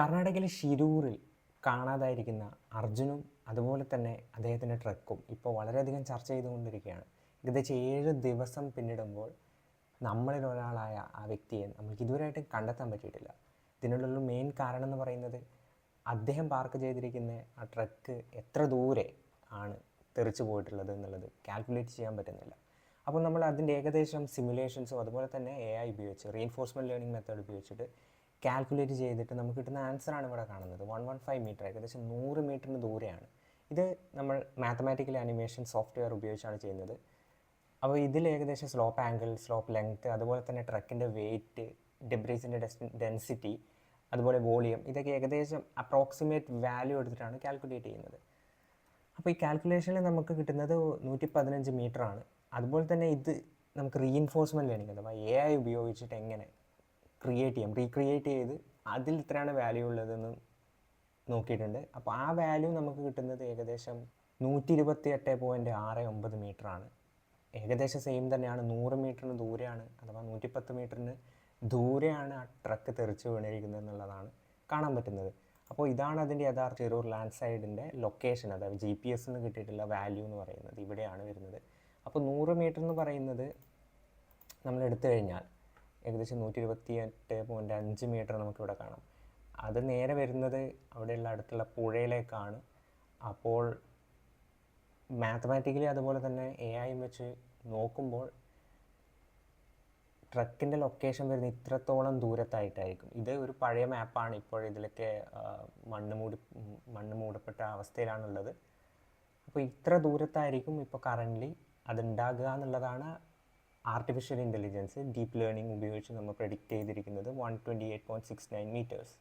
കർണാടകയിലെ ഷിരൂറിൽ കാണാതായിരിക്കുന്ന അർജുനും അതുപോലെ തന്നെ അദ്ദേഹത്തിന്റെ ട്രക്കും ഇപ്പോൾ വളരെയധികം ചർച്ച ചെയ്തുകൊണ്ടിരിക്കുകയാണ്. ഏകദേശം ഏഴ് ദിവസം പിന്നിടുമ്പോൾ നമ്മളിൽ ഒരാളായ ആ വ്യക്തിയെ നമുക്ക് ഇതുവരെയായിട്ടും കണ്ടെത്താൻ പറ്റിയിട്ടില്ല. ഇതിനുള്ള മെയിൻ കാരണം എന്ന് പറയുന്നത് അദ്ദേഹം പാർക്ക് ചെയ്തിരിക്കുന്ന ആ ട്രക്ക് എത്ര ദൂരെ ആണ് തെറിച്ചു പോയിട്ടുള്ളത് എന്നുള്ളത് കാൽക്കുലേറ്റ് ചെയ്യാൻ പറ്റുന്നില്ല. അപ്പോൾ നമ്മൾ അതിന്റെ ഏകദേശം സിമുലേഷൻസും അതുപോലെ തന്നെ എ ഐ ഉപയോഗിച്ച് റീഎൻഫോഴ്സ്മെന്റ് ലേണിംഗ് മെത്തേഡ് ഉപയോഗിച്ചിട്ട് കാൽക്കുലേറ്റ് ചെയ്തിട്ട് നമുക്ക് കിട്ടുന്ന ആൻസറാണ് ഇവിടെ കാണുന്നത്. വൺ വൺ ഫൈവ് മീറ്റർ ഏകദേശം നൂറ് മീറ്ററിന് ദൂരെയാണ്. ഇത് നമ്മൾ മാത്തമാറ്റിക്കൽ ആനിമേഷൻ സോഫ്റ്റ്വെയർ ഉപയോഗിച്ചാണ് ചെയ്യുന്നത്. അപ്പോൾ ഇതിൽ ഏകദേശം സ്ലോപ്പ് ആംഗിൾ സ്ലോപ്പ് ലെങ്ത്ത് അതുപോലെ തന്നെ ട്രക്കിന്റെ വെയിറ്റ് ഡെബ്രീസിന്റെ ഡെൻസിറ്റി അതുപോലെ വോളിയം ഇതൊക്കെ ഏകദേശം അപ്രോക്സിമേറ്റ് വാല്യൂ എടുത്തിട്ടാണ് കാൽക്കുലേറ്റ് ചെയ്യുന്നത്. അപ്പോൾ ഈ കാൽക്കുലേഷനിൽ നമുക്ക് കിട്ടുന്നത് നൂറ്റി പതിനഞ്ച് മീറ്ററാണ് അതുപോലെ തന്നെ ഇത് നമുക്ക് റീഇൻഫോഴ്സ്മെന്റ് ലേണിംഗ് അഥവാ എ ഐ ഉപയോഗിച്ചിട്ട് എങ്ങനെ ക്രിയേറ്റ് ചെയ്യാം? റീക്രിയേറ്റ് ചെയ്ത് അതിൽ ഇത്രയാണ് വാല്യൂ ഉള്ളതെന്ന് നോക്കിയിട്ടുണ്ട്. അപ്പോൾ ആ വാല്യൂ നമുക്ക് കിട്ടുന്നത് ഏകദേശം നൂറ്റി ഇരുപത്തി എട്ട് പോയിന്റ് ആറ് ഒമ്പത് മീറ്ററാണ് ഏകദേശം സെയിം തന്നെയാണ്. നൂറ് മീറ്ററിന് ദൂരെയാണ് അഥവാ നൂറ്റിപ്പത്ത് മീറ്ററിന് ദൂരെയാണ് ആ ട്രക്ക് തെറിച്ച് വീണിരിക്കുന്നത് എന്നുള്ളതാണ് കാണാൻ പറ്റുന്നത്. അപ്പോൾ ഇതാണ് അതിന്റെ യഥാർത്ഥ ചെറൂർ ലാൻഡ് സൈഡിന്റെ ലൊക്കേഷൻ അതായത് ജി പി എസ് എന്ന് കിട്ടിയിട്ടുള്ള വാല്യൂ എന്ന് പറയുന്നത്. ഇവിടെയാണ് വരുന്നത്. അപ്പോൾ നൂറ് മീറ്റർ എന്ന് പറയുന്നത് നമ്മൾ എടുത്തു കഴിഞ്ഞാൽ ഏകദേശം നൂറ്റി ഇരുപത്തി എട്ട് പോയിന്റ് അഞ്ച് മീറ്റർ നമുക്കിവിടെ കാണാം. അത് നേരെ വരുന്നത് അവിടെയുള്ള അടുത്തുള്ള പുഴയിലേക്കാണ്. അപ്പോൾ മാത്തമാറ്റിക്കലി അതുപോലെ തന്നെ എ ഐ വെച്ച് നോക്കുമ്പോൾ ട്രക്കിന്റെ ലൊക്കേഷൻ വരുന്ന ഇത്രത്തോളം ദൂരത്തായിട്ടായിരിക്കും. ഇത് ഒരു പഴയ മാപ്പാണ് ഇപ്പോൾ ഇതിലൊക്കെ മണ്ണ് മൂടി മണ്ണ് മൂടപ്പെട്ട അവസ്ഥയിലാണുള്ളത്. അപ്പോൾ ഇത്ര ദൂരത്തായിരിക്കും ഇപ്പോൾ കറന്റ്ലി അതുണ്ടാകുക എന്നുള്ളതാണ് ആർട്ടിഫിഷ്യൽ ഇന്റലിജൻസ് ഡീപ്പ് ലേണിംഗ് ഉപയോഗിച്ച് നമ്മൾ പ്രെഡിക്റ്റ് ചെയ്തിരിക്കുന്നത് one twenty eight point six nine metres